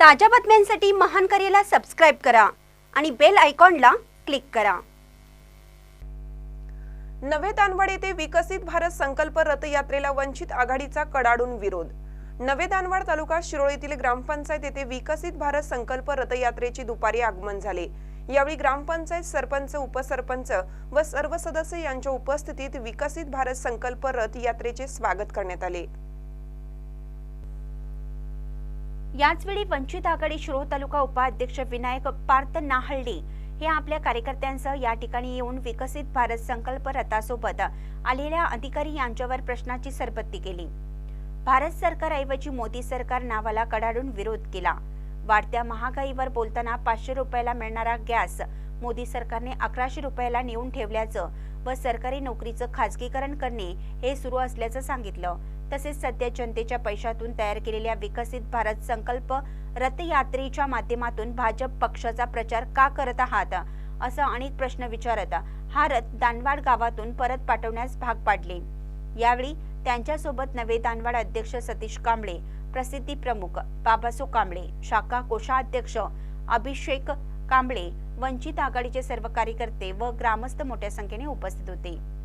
ताज्या बातम्यांसाठी महान करेला सबस्क्राईब करा आणि बेल आयकॉनला क्लिक करा. नवे दानवड येथे विकसित भारत संकल्प रथयात्रेला वंचित आघाडीचा कडाडून विरोध. नवे दानवाड तालुका शिरोळीतील ग्रामपंचायत येथे विकसित भारत संकल्प रथयात्रेचे दुपारी आगमन झाले. यावेळी ग्रामपंचायत सरपंच उपसरपंच व सर्व सदस्य यांच्या उपस्थितीत विकसित भारत संकल्प रथयात्रेचे स्वागत करण्यात आले. याचवेळी वंचित आघाडी शिरोळ तालुका उपाध्यक्ष विनायक पार्थ नाहल्डी हे आपल्या कार्यकर्त्यांसह या ठिकाणी येऊन विकसित भारत संकल्प रथासोबत आलेल्या अधिकारी यांच्यावर प्रश्नाची सरबत्ती केली. भारत सरकारऐवजी मोदी सरकार नावाला कडाडून विरोध केला. वाढत्या महागाईवर बोलताना पाचशे रुपयाला मिळणारा गॅस मोदी सरकारने अकराशे रुपयाला नेऊन ठेवल्याचं व सरकारी नोकरीचं खाजगीकरण करणे हे सुरू असल्याचं सांगितलं. तसेच सध्या जनतेच्या पैशातून तयार केलेल्या विकसित भारत संकल्प रथयात्रेच्या माध्यमातून भाजप पक्षाचा प्रचार का करत आहात? असं अनेक प्रश्न विचारत हा रथ दानवाड गावातून परत पाठवण्यास भाग पाडले. यावेळी त्यांच्यासोबत नवे दानवाड अध्यक्ष सतीश कांबळे प्रसिद्धी प्रमुख बाबासो कांबळे शाखा कोषाध्यक्ष अभिषेक कांबळे वंचित आघाडीचे सर्व कार्यकर्ते व ग्रामस्थ मोठ्या संख्येने उपस्थित होते.